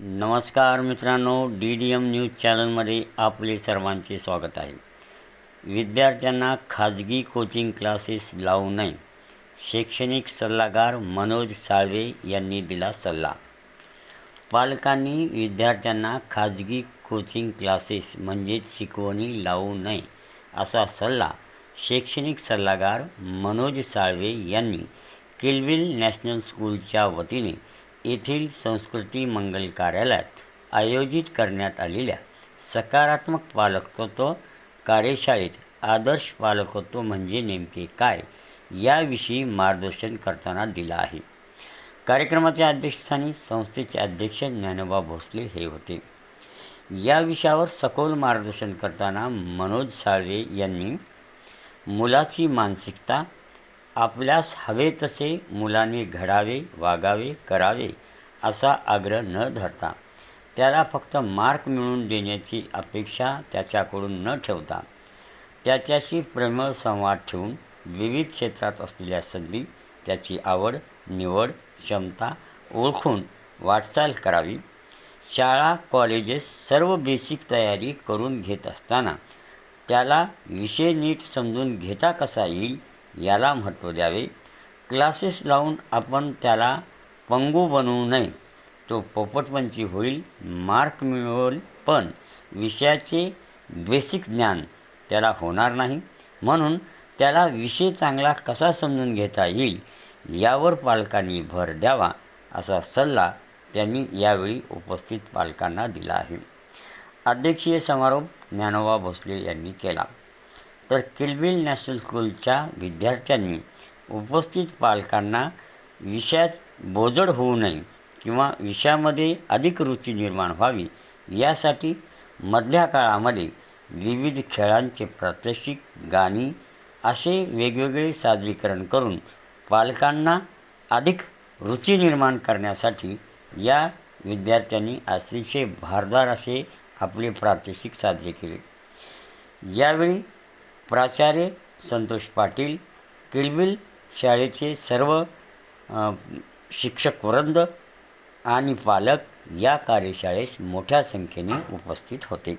नमस्कार मित्रांनो D D M news चॅनलमध्ये आपले सर्वांचे स्वागत आहे. विद्यार्थ्यांना खाजगी कोचिंग क्लासेस लावू नये शैक्षणिक सल्लागार मनोज साळवे यांनी दिला सल्ला. पालकांनी विद्यार्थ्यांना खाजगी कोचिंग क्लासेस म्हणजेच शिकवणी लावू नये असा सल्ला शैक्षणिक सल्लागार मनोज साळवे यांनी किलविल नॅशनल स्कूलच्या वतीने येथील संस्कृती मंगल कार्यालयात आयोजित करण्यात आलेल्या सकारात्मक पालकत्व कार्यशाळेत आदर्श पालकत्व म्हणजे नेमके काय याविषयी मार्गदर्शन करताना दिला आहे. कार्यक्रमाच्या अध्यक्षस्थानी संस्थेचे अध्यक्ष ज्ञानोबा भोसले हे होते. या विषयावर सखोल मार्गदर्शन करताना मनोज साळवे यांनी मुलाची मानसिकता आपल्यास हवे तसे मुलाने घडावे वागावे करावे असा आग्रह न धरता त्याला फक्त मार्क मिळवून देण्याची अपेक्षा त्याच्याकडून न ठेवता त्याच्याशी प्रेमळ संवाद ठेवून विविध क्षेत्रात असलेल्या संधी त्याची आवड निवड क्षमता ओळखून वाटचाल करावी. शाळा कॉलेजेस सर्व बेसिक तयारी करून घेत असताना त्याला विषय नीट समजून घेता कसा येईल याला महत्त्व द्यावे. क्लासेस लावून आपण त्याला पंगू बनवू नये. तो पोपटपंची होईल मार्क मिळवेल पण विषयाचे बेसिक ज्ञान त्याला होणार नाही. म्हणून त्याला विषय चांगला कसा समजून घेता येईल यावर पालकांनी भर द्यावा असा सल्ला त्यांनी यावेळी उपस्थित पालकांना दिला आहे. अध्यक्षीय समारोप ज्ञानोबा भोसले यांनी केला. तर किलबिल नॅशनल स्कूलच्या विद्यार्थ्यांनी उपस्थित पालकांना विषयात बोजड होऊ नये किंवा विषयामध्ये अधिक रुची निर्माण व्हावी यासाठी मधल्या काळामध्ये विविध खेळांचे प्रात्यक्षिक गाणी असे वेगवेगळे सादरीकरण करून पालकांना अधिक रुची निर्माण करण्यासाठी या विद्यार्थ्यांनी अतिशय भारदार असे आपले प्रात्यक्षिक साजरे केले. यावेळी प्राचार्य संतोष पाटील किलबिल शाळेचे सर्व शिक्षक वृंद आणि पालक या कार्यशाळेस मोठ्या संख्येने उपस्थित होते.